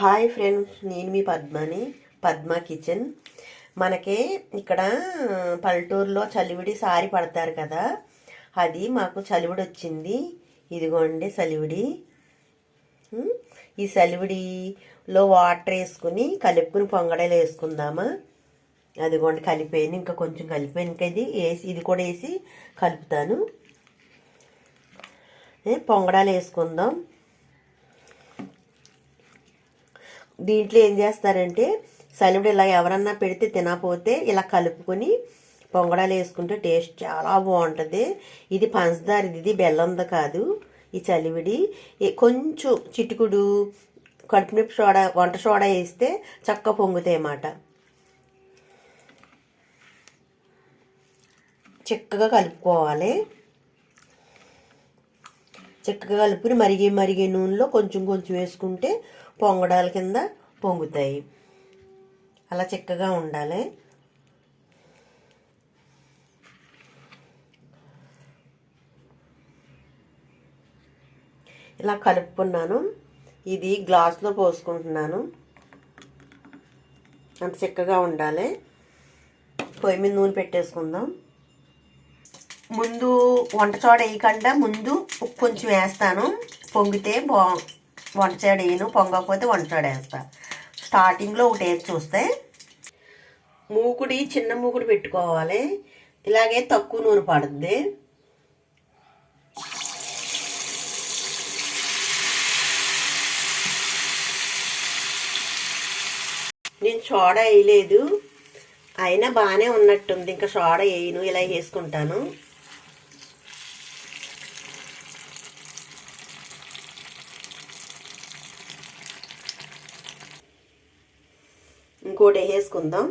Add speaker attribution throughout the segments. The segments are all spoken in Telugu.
Speaker 1: హాయ్ ఫ్రెండ్స్ నేను మీ పద్మని పద్మ కిచెన్. మనకి ఇక్కడ పల్లెటూరులో చలివిడి సారి పడతారు కదా అది మాకు చలివిడి వచ్చింది. ఇదిగోండి చలివిడి. ఈ చలివిడిలో వాటర్ వేసుకుని కలుపుకుని పొంగడలు వేసుకుందామా? అదిగోండి కలిపోయింది ఇంకా కొంచెం కలిపోయింది ఇంకా ఇది వేసి ఇది కూడా వేసి కలుపుతాను. పొంగడాలు వేసుకుందాం. దీంట్లో ఏం చేస్తారంటే సలివిడు ఇలా ఎవరన్నా పెడితే తినకపోతే ఇలా కలుపుకొని పొంగడాలు వేసుకుంటే టేస్ట్ చాలా బాగుంటుంది. ఇది పంచదారది ఇది బెల్లంది కాదు ఈ చలివిడి. కొంచెం చిటికుడు కడుపునొప్పి సోడా వంట సోడా వేస్తే చక్క పొంగుతాయి అన్నమాట. చిక్కగా కలుపుకోవాలి. చక్కగా కలుపుకుని మరిగే మరిగే నూనెలో కొంచెం కొంచెం వేసుకుంటే పొంగడాల కింద పొంగుతాయి. అలా చిక్కగా ఉండాలి. ఇలా కలుపుకున్నాను. ఇది గ్లాస్లో పోసుకుంటున్నాను. అంత చిక్కగా ఉండాలి. పొయ్యి మీద నూనె పెట్టేసుకుందాం. ముందు వంట చోడ వేయకుండా ముందు ఉప్పు కొంచెం వేస్తాను. పొంగితే బా వంట చోడ వేయను. పొంగకపోతే వంట చోడ వేస్తాను స్టార్టింగ్లో ఒకటి వేసి చూస్తే? మూకుడి చిన్న మూకుడు పెట్టుకోవాలి. ఇలాగే తక్కువ నూనె పడుద్ది. నేను సోడా వేయలేదు. అయినా బాగానే ఉన్నట్టుంది. ఇంకా సోడా వేయను ఇలా వేసుకుంటాను. ఇంకోటి వేసుకుందాం.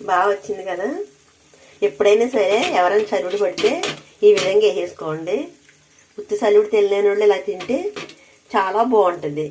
Speaker 1: బాగా వచ్చింది కదా? ఎప్పుడైనా సరే ఎవరైనా చలుడు పడితే ఈ విధంగా వేసేసుకోండి ఉత్తి చలుడు తెలియని వాళ్ళు ఇలా తింటే చాలా బాగుంటుంది.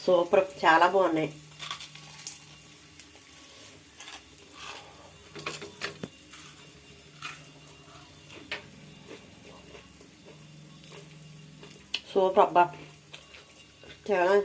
Speaker 1: సూపర్ చాలా బాగున్నాయి సూపర్ అబ్బా చాలా